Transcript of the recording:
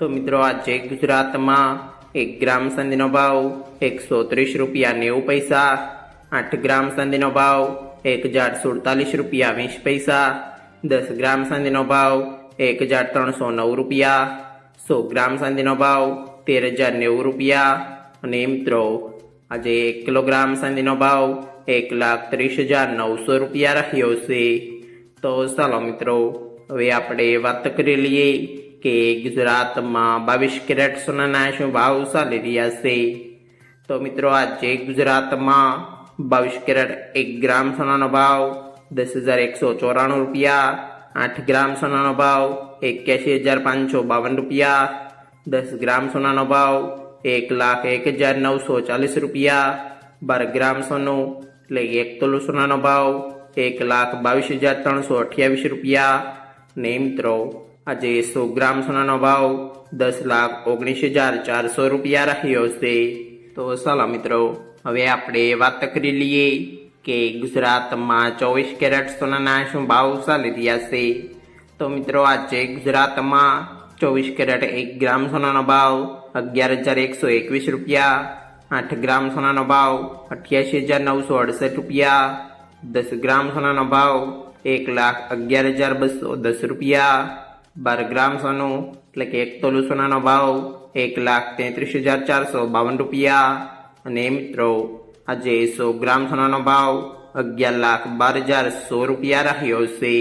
તો મિત્રો આજે ગુજરાતમાં એક ગ્રામ સંધિનો ભાવ એકસો ત્રીસ રૂપિયા નેવું પૈસા, આઠ ગ્રામ સંધિનો ભાવ એક હજાર સુડતાલીસ રૂપિયા વીસ પૈસા, દસ ગ્રામ સંધિનો ભાવ એક હજાર ત્રણસો નવ રૂપિયા, સો ગ્રામ સંધિનો ભાવ તેર હજાર નેવું રૂપિયા. અને મિત્રો, આજે એક કિલોગ્રામ સંધિનો ભાવ એક લાખ ત્રીસ હજાર નવસો રૂપિયા રહ્યો છે. તો ચાલો મિત્રો, હવે આપણે વાત કરી લઈએ કે ગુજરાતમાં બાવીસ કેરેટ સોનાના શું ભાવ ચાલી રહ્યા છે. તો મિત્રો, આજે ગુજરાતમાં બાવીસ કેરેટ એક ગ્રામ સોનાનો ભાવ દસ હજાર એકસો ચોરાણું રૂપિયા, આઠ ગ્રામ સોનાનો ભાવ એક્યાસી હજાર પાંચસો બાવન રૂપિયા, દસ ગ્રામ સોનાનો ભાવ એક લાખ એક હજાર નવસો ચાલીસ રૂપિયા, બાર ગ્રામ સોનું એટલે એક તોલું સોનાનો ભાવ એક લાખ બાવીસ હજાર ત્રણસો અઠ્યાવીસ રૂપિયા. ને મિત્રો આજે સો ગ્રામ સોનાનો ભાવ દસ લાખ ઓગણીસ હજાર ચારસો રૂપિયા રહ્યો છે. તો ચાલો મિત્રો, હવે આપણે વાત કરી લઈએ કે ગુજરાતમાં ચોવીસ કેરેટ સોનાના શું ભાવ ચાલી રહ્યા છે. તો મિત્રો, આજે ગુજરાતમાં ચોવીસ કેરેટ એક ગ્રામ સોનાનો ભાવ અગિયાર હજાર એકસો એકવીસ રૂપિયા, આઠ ગ્રામ સોનાનો ભાવ અઠ્યાસી હજાર નવસો અડસઠ રૂપિયા, દસ ગ્રામ સોનાનો ભાવ એક લાખ અગિયાર હજાર બસો દસ રૂપિયા બાર ગ્રામ સોનું, એટલે કે એક તોલું સોનાનો ભાવ, એક લાખ તેત્રીસ હજાર ચારસો બાવન રૂપિયા. અને મિત્રો, આજે સો ગ્રામ સોનાનો ભાવ અગિયાર લાખ બાર હજાર સો રૂપિયા રહ્યો છે.